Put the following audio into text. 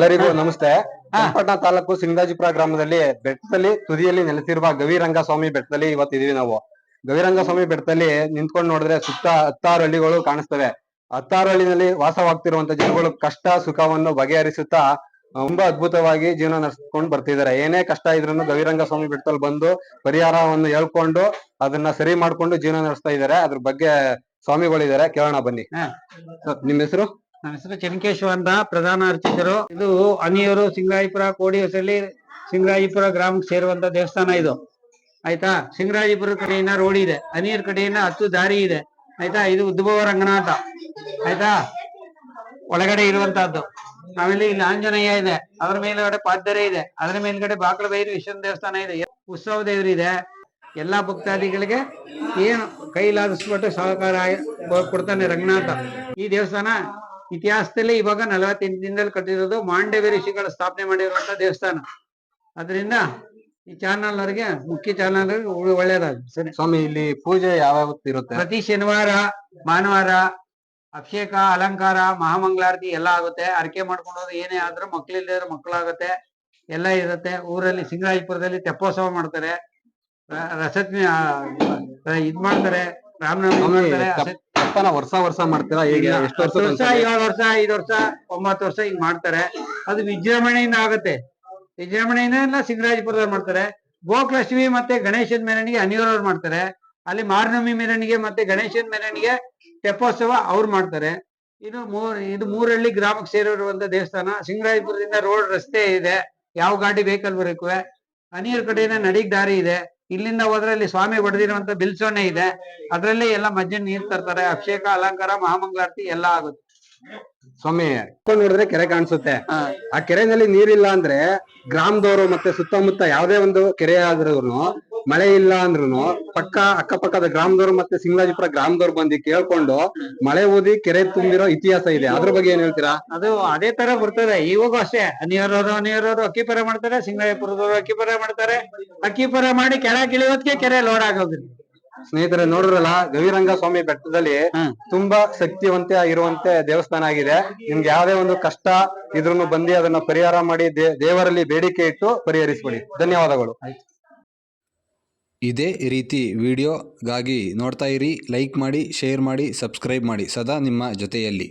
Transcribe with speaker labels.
Speaker 1: ಎಲ್ಲರಿಗೂ ನಮಸ್ತೆ. ಚನ್ನಪಟ್ಟಣ ತಾಲೂಕು ಸಿಂಗಾಜಿಪುರ ಗ್ರಾಮದಲ್ಲಿ ಬೆಟ್ಟದಲ್ಲಿ ತುದಿಯಲ್ಲಿ ನೆಲೆಸಿರುವ ಗವಿರಂಗ ಸ್ವಾಮಿ ಬೆಟ್ಟದಲ್ಲಿ ಇವತ್ತಿದೀವಿ ನಾವು. ಗವಿರಂಗ ಸ್ವಾಮಿ ಬೆಟ್ಟದಲ್ಲಿ ನಿಂತ್ಕೊಂಡು ನೋಡಿದ್ರೆ ಸುತ್ತ ಹತ್ತಾರು ಹಳ್ಳಿಗಳು ಕಾಣಿಸ್ತವೆ. ಹತ್ತಾರು ಹಳ್ಳಿನಲ್ಲಿ ವಾಸವಾಗ್ತಿರುವಂತ ಜನಗಳು ಕಷ್ಟ ಸುಖವನ್ನು ಬಗೆಹರಿಸುತ್ತಾ ತುಂಬಾ ಅದ್ಭುತವಾಗಿ ಜೀವನ ನಡೆಸ್ಕೊಂಡು ಬರ್ತಿದ್ದಾರೆ. ಏನೇ ಕಷ್ಟ ಇದ್ರೂ ಗವಿರಂಗ ಸ್ವಾಮಿ ಬೆಟ್ಟದಲ್ಲಿ ಬಂದು ಪರಿಹಾರವನ್ನು ಹೇಳ್ಕೊಂಡು ಅದನ್ನ ಸರಿ ಮಾಡ್ಕೊಂಡು ಜೀವನ ನಡೆಸ್ತಾ ಇದ್ದಾರೆ. ಅದ್ರ ಬಗ್ಗೆ ಸ್ವಾಮಿಗಳಿದ್ದಾರೆ. ಕೇಳೋಣ ಬನ್ನಿ.
Speaker 2: ಹಾ.
Speaker 1: ಸರ್, ನಿಮ್ ಹೆಸರು?
Speaker 2: ನನ್ನ ಹೆಸರು ಚೆನ್ನಕೇಶವ ಅಂತ ಪ್ರಧಾನ ಅರ್ಚಕರು. ಇದು ಅನಿಯೂರು ಸಿಂಗಾಯಿಪುರ ಕೋಡಿ ಹೊಸಳ್ಳಿ ಸಿಂಗಾಯಿಪುರ ಗ್ರಾಮಕ್ಕೆ ಸೇರುವಂತ ದೇವಸ್ಥಾನ ಇದು. ಆಯ್ತಾ? ಸಿಂಗರಾಜಿಪುರ ಕಡೆಯಿಂದ ರೋಡ್ ಇದೆ. ಅನಿಯರ್ ಕಡೆಯಿಂದ ಹತ್ತು ದಾರಿ ಇದೆ. ಆಯ್ತಾ? ಇದು ಉದ್ಭವ ರಂಗನಾಥ. ಆಯ್ತಾ? ಒಳಗಡೆ ಇರುವಂತಹದ್ದು. ಆಮೇಲೆ ಇಲ್ಲಿ ಆಂಜನೇಯ ಇದೆ. ಅದರ ಮೇಲ್ಗಡೆ ಪಾದ್ದರೆ ಇದೆ. ಅದರ ಮೇಲ್ಗಡೆ ಬಾಕಲ ಬೈರು ವಿಶ್ವನ ದೇವಸ್ಥಾನ ಇದೆ. ಉತ್ಸವ ದೇವರು ಇದೆ. ಎಲ್ಲಾ ಭಕ್ತಾದಿಗಳಿಗೆ ಏನು ಕೈಲಾದಿಸ್ಬಿಟ್ಟು ಸಹಕಾರ ಕೊಡ್ತಾನೆ ರಂಗನಾಥ. ಈ ದೇವಸ್ಥಾನ ಇತಿಹಾಸದಲ್ಲಿ ಇವಾಗ ನಲವತ್ತೆಂಟು ದಿನದಲ್ಲಿ ಕಟ್ಟಿರೋದು ಮಾಂಡವ್ಯ ಋಷಿಗಳ ಸ್ಥಾಪನೆ ಮಾಡಿರುವಂತ ದೇವಸ್ಥಾನ. ಅದರಿಂದ ಈ ಚಾನಲ್ ಅವರಿಗೆ ಮುಖ್ಯ ಚಾನಲ್ ಒಳ್ಳೇದಾಗಿ ಸರಿ.
Speaker 1: ಸ್ವಾಮಿ ಇಲ್ಲಿ ಪೂಜೆ ಯಾವ ಇರುತ್ತೆ?
Speaker 2: ಪ್ರತಿ ಶನಿವಾರ ಭಾನುವಾರ ಅಭಿಷೇಕ ಅಲಂಕಾರ ಮಹಾಮಂಗಳಾರತಿ ಎಲ್ಲ ಆಗುತ್ತೆ. ಅರಕೆ ಮಾಡ್ಕೊಂಡೋದು ಏನೇ ಆದ್ರೂ ಮಕ್ಳಿಲ್ದಿರೋ ಮಕ್ಕಳಾಗುತ್ತೆ. ಎಲ್ಲ ಇರುತ್ತೆ. ಊರಲ್ಲಿ ಸಿಂಗರಾಜಪುರದಲ್ಲಿ ತೆಪ್ಪೋತ್ಸವ ಮಾಡ್ತಾರೆ. ರಸತ್ನಿ ಇದ್ ಮಾಡ್ತಾರೆ. ರಾಮನವಮಿ ಮಾಡ್ತಾರೆ.
Speaker 1: ತಪ್ಪನ ವರ್ಷ ವರ್ಷ ಮಾಡ್ತೀರಾ? ಹೇಗೆ? ಎಷ್ಟು
Speaker 2: ವರ್ಷ
Speaker 1: ವರ್ಷ
Speaker 2: ಏಳು ವರ್ಷ ಐದು ವರ್ಷ ಒಂಬತ್ತು ವರ್ಷ ಹಿಂಗ್ ಮಾಡ್ತಾರೆ. ಅದು ವಿಜೃಂಭಣೆಯಿಂದ ಆಗುತ್ತೆ. ವಿಜೃಂಭಣೆಯಿಂದ ಸಿಂಗರಾಜಪುರದಲ್ಲಿ ಮಾಡ್ತಾರೆ. ಗೋಕುಲಕ್ಷ್ಮಿ ಮತ್ತೆ ಗಣೇಶನ ಮೆರವಣಿಗೆ ಅನಿವಾರ್ಯ ಮಾಡ್ತಾರೆ. ಅಲ್ಲಿ ಮಾರ್ನವಮಿ ಮೆರವಣಿಗೆ ಮತ್ತೆ ಗಣೇಶನ ಮೆರವಣಿಗೆ ತೆಪ್ಪೋತ್ಸವ ಅವ್ರು ಮಾಡ್ತಾರೆ. ಇದು ಮೂರ್ ಇದು ಮೂರಳ್ಳಿ ಗ್ರಾಮಕ್ಕೆ ಸೇರಿರುವಂತ ದೇವಸ್ಥಾನ ಸಿಂಗರಾಜಪುರದಿಂದ ರೋಡ್ ರಸ್ತೆ ಇದೆ. ಯಾವ ಗಾಡಿ ವೆಹಿಕಲ್ ಬರಬೇಕು ಅನಿಯರ್ ಕಡೆಯಿಂದ ನಡಿಗ್ ದಾರಿ ಇದೆ. ಇಲ್ಲಿಂದ ಹೋದ್ರೆ ಅಲ್ಲಿ ಸ್ವಾಮಿ ಹೊಡೆದಿರುವಂತ ಬಿಲ್ಸೋನೆ ಇದೆ. ಅದ್ರಲ್ಲಿ ಎಲ್ಲ ಮಜ್ಜೆ ನೀರ್ ತರ್ತಾರೆ ಅಭಿಷೇಕ ಅಲಂಕಾರ ಮಹಾಮಂಗಳಾರತಿ ಎಲ್ಲ ಆಗುತ್ತೆ.
Speaker 1: ಸ್ವಾಮಿ ನೋಡಿದ್ರೆ ಕೆರೆ ಕಾಣಿಸುತ್ತೆ. ಆ ಕೆರೆನಲ್ಲಿ ನೀರಿಲ್ಲ ಅಂದ್ರೆ ಗ್ರಾಮದವರು ಮತ್ತೆ ಸುತ್ತಮುತ್ತ ಯಾವ್ದೇ ಒಂದು ಕೆರೆ ಆದ್ರೂ ಮಳೆ ಇಲ್ಲ ಅಂದ್ರೂ ಪಕ್ಕ ಅಕ್ಕಪಕ್ಕದ ಗ್ರಾಮದವ್ರು ಮತ್ತೆ ಸಿಂಗ್ಲಾಜಿಪುರ ಗ್ರಾಮದವ್ರು ಬಂದು ಕೇಳ್ಕೊಂಡು ಮಳೆ ಊದಿ ಕೆರೆ ತುಂಬಿರೋ ಇತಿಹಾಸ ಇದೆ. ಅದ್ರ ಬಗ್ಗೆ ಏನ್ ಹೇಳ್ತೀರಾ?
Speaker 2: ಅದು ಅದೇ ತರ ಬರ್ತದೆ. ಇವಾಗೂ ಅಷ್ಟೇ. ಅನಿಯರವರು ಅಕ್ಕಿ ಅಕ್ಕಿಪರ ಮಾಡ್ತಾರೆ ಸಿಂಗಾಯಪುರದವರು ಅಕ್ಕಿಪರ ಮಾಡ್ತಾರೆ. ಅಕ್ಕಿಪರ ಮಾಡಿ ಕೆಳಗೆ ಇಳಿಯೋದಕ್ಕೆ ಕೆರೆ ಲೋಡ್ ಆಗೋದಿಲ್ಲ.
Speaker 1: ಸ್ನೇಹಿತರೆ ನೋಡಿದ್ರಲ್ಲ ಗವಿರಂಗ ಸ್ವಾಮಿ ಬೆಟ್ಟದಲ್ಲಿ ತುಂಬಾ ಶಕ್ತಿವಂತ ಇರುವಂತೆ ದೇವಸ್ಥಾನ ಆಗಿದೆ. ನಿಮ್ಗೆ ಯಾವ್ದೇ ಒಂದು ಕಷ್ಟ ಇದ್ರನ್ನು ಬಂದಿ ಅದನ್ನ ಪರಿಹಾರ ಮಾಡಿ ದೇವರಲ್ಲಿ ಬೇಡಿಕೆ ಇಟ್ಟು ಪರಿಹರಿಸ್ಬಿಡಿ. ಧನ್ಯವಾದಗಳು.
Speaker 3: ಇದೇ ರೀತಿ ವಿಡಿಯೋಗಾಗಿ ನೋಡ್ತಾ ಇರಿ ಲೈಕ್ ಮಾಡಿ ಶೇರ್ ಮಾಡಿ ಸಬ್ಸ್ಕ್ರೈಬ್ ಮಾಡಿ. ಸದಾ ನಿಮ್ಮ ಜೊತೆಯಲ್ಲಿ.